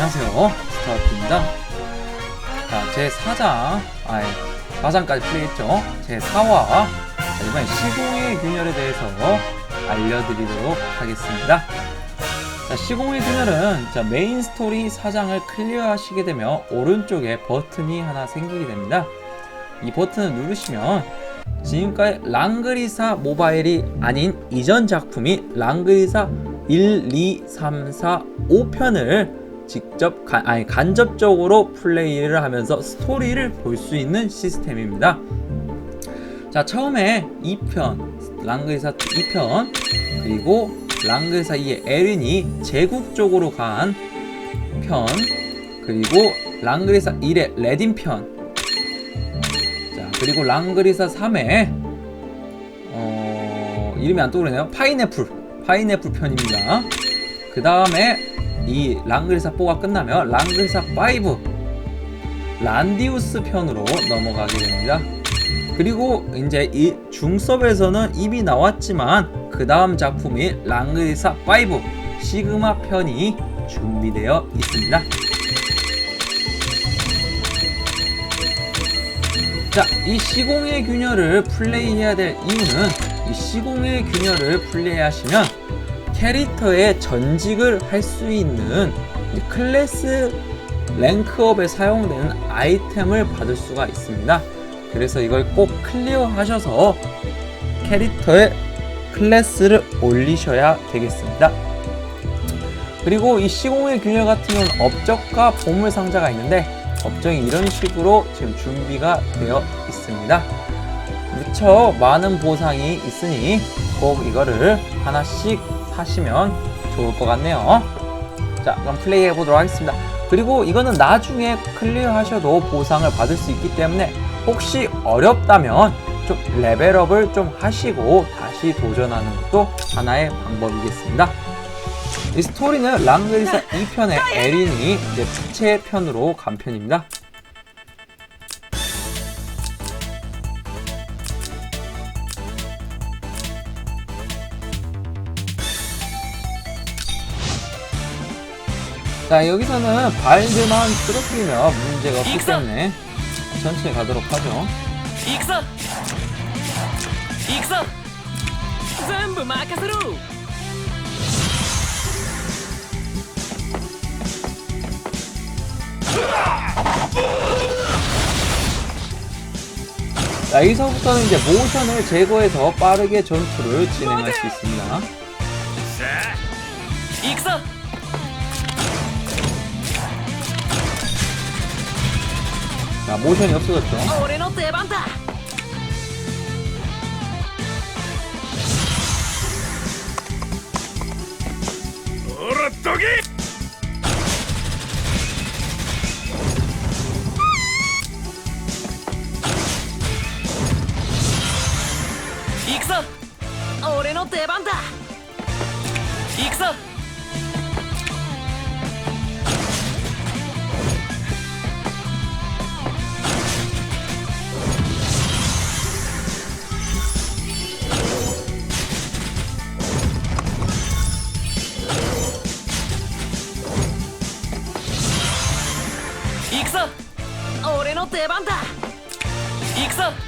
안녕하세요. 스타워트입니다. 자, 제 4장 아예 4장까지 플레이했죠? 제 4화 이번에 시공의 균열에 대해서 알려드리도록 하겠습니다. 자, 시공의 균열은 자, 메인 스토리 4장을 클리어하시게 되면 오른쪽에 버튼이 하나 생기게 됩니다. 이 버튼을 누르시면 지금까지 랑그리사 모바일이 아닌 이전 작품이 랑그리사 1, 2, 3, 4, 5편을 직접 가, 아니 간접적으로 플레이를 하면서 스토리를 볼 수 있는 시스템입니다. 자 처음에 2편 랑그리사 2편 그리고 랑그리사 2의 에린이 제국 쪽으로 간 편 그리고 랑그리사 1의 레딘 편 자, 그리고 랑그리사 3의 어, 이름이 안 떠오르네요. 파인애플. 파인애플 편입니다. 그 다음에 이 랑그리사 4가 끝나면 랑그리사 5 란디우스 편으로 넘어가게 됩니다. 그리고 이제 이 중섭에서는 이미 나왔지만 그 다음 작품이 랑그리사 5 시그마 편이 준비되어 있습니다. 자, 이 시공의 균열을 플레이해야 될 이유는 이 시공의 균열을 플레이하시면 캐릭터의 전직을 할 수 있는 이 클래스 랭크업에 사용되는 아이템을 받을 수가 있습니다. 그래서 이걸 꼭 클리어 하셔서 캐릭터의 클래스를 올리셔야 되겠습니다. 그리고 이 시공의 균열 같은 경우는 업적과 보물 상자가 있는데 업적이 이런 식으로 지금 준비가 되어 있습니다. 무척 많은 보상이 있으니 꼭 이거를 하나씩 하시면 좋을 것 같네요. 자, 그럼 플레이 해보도록 하겠습니다. 그리고 이거는 나중에 클리어 하셔도 보상을 받을 수 있기 때문에 혹시 어렵다면 좀 레벨업을 좀 하시고 다시 도전하는 것도 하나의 방법이겠습니다. 이 스토리는 랑그리사 2편의 에린이 이제 부채 편으로 간 편입니다. 자 여기서는 발드만 쓰러뜨리면 문제가 없기 때문에 전체 가도록 하죠 익사! 익사! 전부 마카스루! 자 여기서부터는 이제 모션을 제거해서 빠르게 전투를 진행할 수 있습니다 익사! 자, 모션이 없어졌죠. 오라 떡이! 行くぞ。俺の出番だ。行くぞ。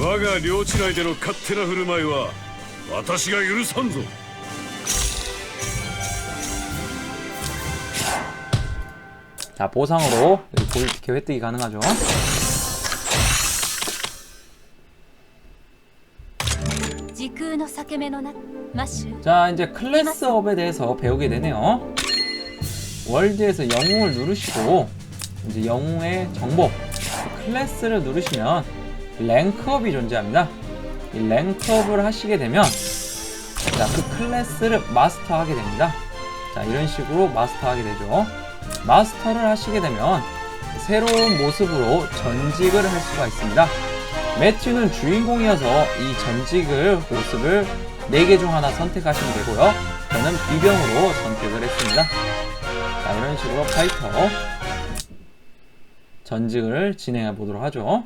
我が領地内での勝手な振る舞いは私が許さんぞ 자, 보상으로 골드티켓 획득이 가능하죠. 時空の裂け目のなマッシュ 자, 이제 클래스업에 대해서 배우게 되네요. 월드에서 영웅을 누르시고 이제 영웅의 정보 클래스를 누르시면 랭크업이 존재합니다. 이 랭크업을 하시게 되면 자, 그 클래스를 마스터하게 됩니다. 자, 이런 식으로 마스터하게 되죠. 마스터를 하시게 되면 새로운 모습으로 전직을 할 수가 있습니다. 매튜는 주인공이어서 이 전직을 모습을 4개 중 하나 선택하시면 되고요. 저는 비병으로 선택을 했습니다. 자, 이런 식으로 파이터 전직을 진행해 보도록 하죠.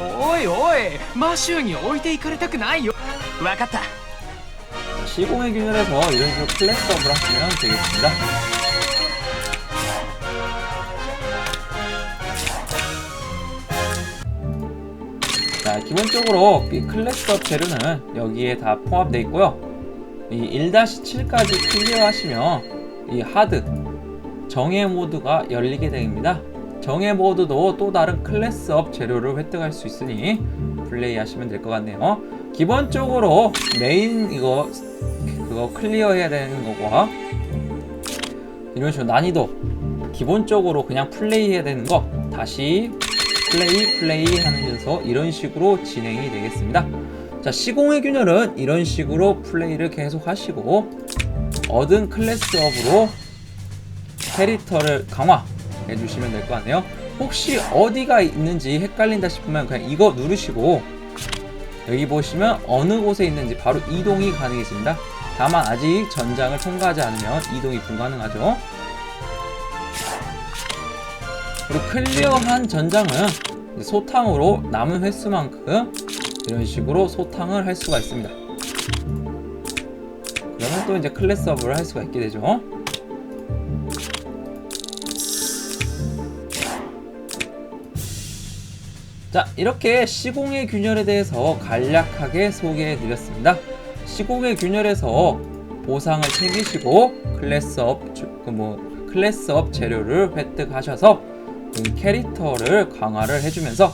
おいおいマシューに置いていかれたくないよわかった 시공의 균열에서 이런 식으로 클래스업을 하시면 되겠습니다. 자, 기본적으로 이 클래스업 재료는 여기에 다 포함되어 있고요. 이 1-7까지 클리어하시면 이 하드 정예 모드가 열리게 됩니다. 정예 모드도 또 다른 클래스업 재료를 획득할 수 있으니 플레이하시면 될 것 같네요. 기본적으로 메인 이거 그거 클리어해야 되는 거고 이런 식으로 난이도 기본적으로 그냥 플레이해야 되는 거 다시 플레이 플레이 하면서 이런 식으로 진행이 되겠습니다. 자 시공의 균열은 이런 식으로 플레이를 계속 하시고 얻은 클래스업으로 캐릭터를 강화 해 주시면 될 것 같네요. 혹시 어디가 있는지 헷갈린다 싶으면 그냥 이거 누르시고 여기 보시면 어느 곳에 있는지 바로 이동이 가능해집니다. 다만 아직 전장을 통과하지 않으면 이동이 불가능하죠. 그리고 클리어한 전장은 소탕으로 남은 횟수만큼 이런 식으로 소탕을 할 수가 있습니다. 그러면 또 이제 클래스업을 할 수가 있게 되죠. 자, 이렇게 시공의 균열에 대해서 간략하게 소개해 드렸습니다. 시공의 균열에서 보상을 챙기시고 클래스업 주- 그뭐 클래스업 재료를 획득하셔서 이 캐릭터를 강화를 해주면서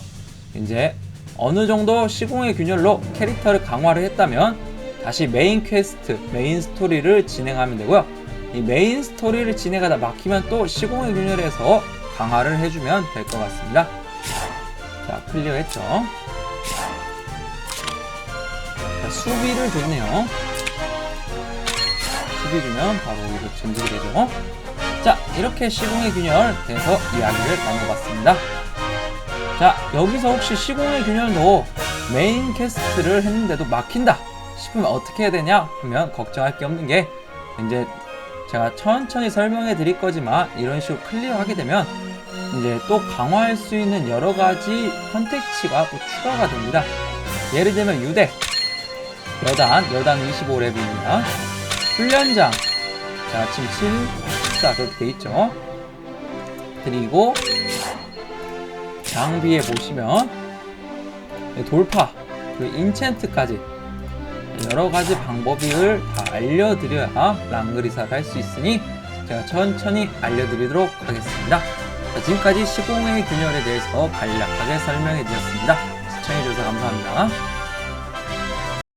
이제 어느 정도 시공의 균열로 캐릭터를 강화를 했다면 다시 메인 퀘스트, 메인 스토리를 진행하면 되고요. 이 메인 스토리를 진행하다 막히면 또 시공의 균열에서 강화를 해주면 될 것 같습니다. 자, 클리어 했죠. 자, 수비를 줬네요. 수비 주면 바로 이거 전직이 되죠. 자, 이렇게 시공의 균열 돼서 이야기를 나눠봤습니다. 자, 여기서 혹시 시공의 균열도 메인 퀘스트를 했는데도 막힌다 싶으면 어떻게 해야 되냐 하면 걱정할 게 없는 게 이제 제가 천천히 설명해 드릴 거지만 이런 식으로 클리어하게 되면 이제 또 강화할 수 있는 여러 가지 컨텐츠가 또 추가가 됩니다. 예를 들면 유대, 여단, 여단 25렙입니다. 훈련장, 자, 지금 7, 14 그렇게 돼 있죠. 그리고 장비에 보시면 돌파, 그 인챈트까지 여러 가지 방법을 다 알려드려야 랑그리사를 할 수 있으니 제가 천천히 알려드리도록 하겠습니다. 자, 지금까지 시공의 균열에 대해서 간략하게 설명해 드렸습니다. 시청해주셔서 감사합니다.